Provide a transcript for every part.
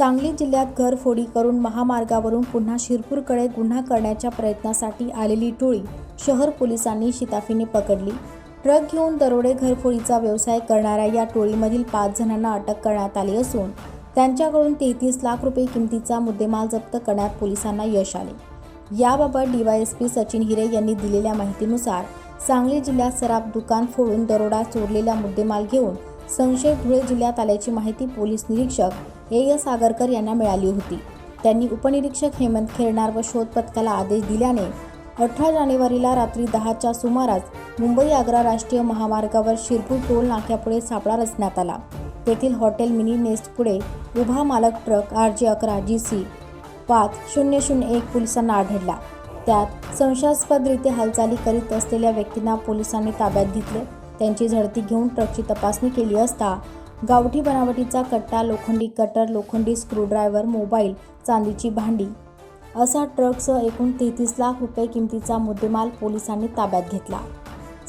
सांगली जिल्ह्यात घरफोडी करून महामार्गावरून पुन्हा शिरपूरकडे गुन्हा करण्याच्या प्रयत्नासाठी आलेली टोळी शहर पोलिसांनी शिताफीने पकडली. ट्रक घेऊन दरोडे घरफोडीचा व्यवसाय करणाऱ्या या टोळीमधील पाच जणांना अटक करण्यात आली असून त्यांच्याकडून तेहतीस लाख रुपये किमतीचा मुद्देमाल जप्त करण्यात पोलिसांना यश आले. याबाबत डीवायएसपी सचिन हिरे यांनी दिलेल्या माहितीनुसार सांगली जिल्ह्यात सराफ दुकान फोडून दरोडा चोरलेला मुद्देमाल घेऊन संशय धुळे जिल्ह्यात आल्याची माहिती पोलीस निरीक्षक ए एस आगरकर यांना मिळाली होती. त्यांनी उपनिरीक्षक हेमंत खेरणार व शोध पथकाला आदेश दिल्याने अठरा जानेवारीला रात्री दहाच्या सुमारास मुंबई आग्रा राष्ट्रीय महामार्गावर शिरपूर टोल नाक्यापुढे सापळा रचण्यात आला. तेथील हॉटेल मिनी नेस्ट पुढे उभा मालक ट्रक आर जे अकरा जी सी पाच शून्य शून्य एक पोलिसांना आढळला. त्यात संशयास्पदरीत्या हालचाली करीत असलेल्या व्यक्तींना पोलिसांनी ताब्यात घेतले. त्यांची झडती घेऊन ट्रकची तपासणी केली असता गावठी बनावटीचा कट्टा लोखंडी कटर लोखंडी स्क्रूड्रायव्हर मोबाईल चांदीची भांडी. असा ट्रकसह एकूण तेहतीस लाख रुपये किमतीचा मुद्देमाल पोलिसांनी ताब्यात घेतला.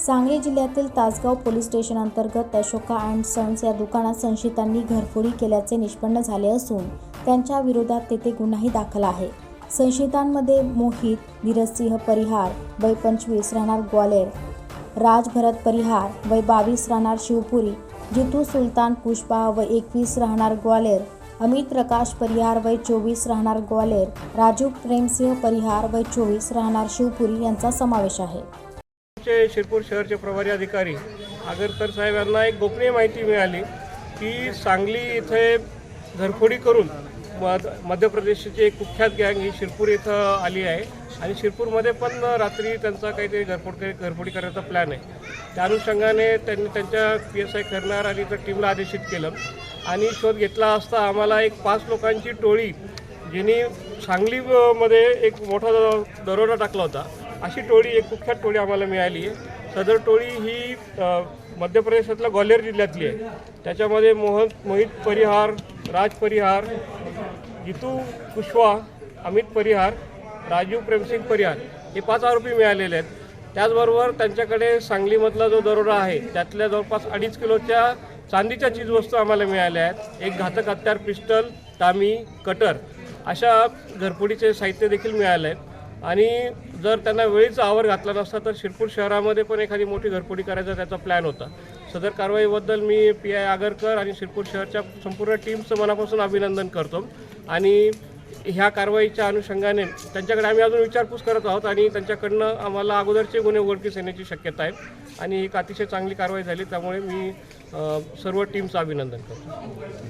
सांगली जिल्ह्यातील तासगाव पोलीस स्टेशन अंतर्गत अशोका अँड सन्स या दुकानात संशयितांनी घरफोडी केल्याचे निष्पन्न झाले असून त्यांच्या विरोधात तेथे गुन्हाही दाखल आहे. संशयितांमध्ये मोहित धीरजसिंह परिहार वय पंचवीस राहणार ग्वालेर राज भरत परिहार वय बावीस राहणार शिवपुरी जितू सुलतान पुष्पा व एकवीस राहणार ग्वालेर अमित प्रकाश परिहार वय चोवीस राहणार ग्वालेर राजू प्रेमसिंह परिहार वय चोवीस राहणार शिवपुरी यांचा समावेश आहे. आमचे शिरपूर शहरचे प्रभारी अधिकारी आगरकर साहेब यांना एक गोपनीय माहिती मिळाली की सांगली इथे घरफोडी करून मध्य प्रदेशची एक कुख्यात गँग ही शिरपूर इथं आली आहे. आणि शिरपूरमध्ये पण रात्री त्यांचा काहीतरी घरफोड घरफोडी करण्याचा प्लॅन आहे. त्या अनुषंगाने त्यांनी त्यांच्या पी एस आय करणार आणि त्या टीमला आदेशित केलं. आणि शोध घेतला असता आम्हाला एक पाच लोकांची टोळी ज्यांनी सांगलीमध्ये एक मोठा द- दरोडा टाकला होता अशी टोळी एक कुख्यात टोळी आम्हाला मिळाली आहे. सदर टोळी ही मध्य प्रदेशातल्या ग्वाल्हेर जिल्ह्यातली आहे. त्याच्यामध्ये मोहन मोहित परिहार राज परिहार जितू कुशवा अमित परिहार राजीव प्रेमसिंग परिहार हे पाच आरोपी मिळालेले आहेत. त्याचबरोबर त्यांच्याकडे सांगलीमधला जो दरोडा आहे त्यातल्या जवळपास अडीच किलोच्या चांदीच्या चीजवस्तू आम्हाला मिळाल्या आहेत. एक घातक हत्यार पिस्टल तामी कटर अशा घरफोडीचे साहित्य देखील मिळालं आहे आणि जर त्यांना वेळीचा आवर घातला नसता तर शिरपूर शहरामध्ये पण एखादी मोठी घरफोडी करायचा त्याचा प्लॅन होता. सदर कारवाईबद्दल मी पी आय आगरकर आणि शिरपूर शहरच्या संपूर्ण टीमचं मनापासून अभिनंदन करतो. आणि ह्या कारवाईच्या अनुषंगाने त्यांच्याकडे आम्ही अजून विचारपूस करत आहोत आणि त्यांच्याकडनं आम्हाला अगोदरचे गुन्हे उघडकीस येण्याची शक्यता आहे. आणि एक अतिशय चांगली कारवाई झाली त्यामुळे मी सर्व टीमचं अभिनंदन करतो.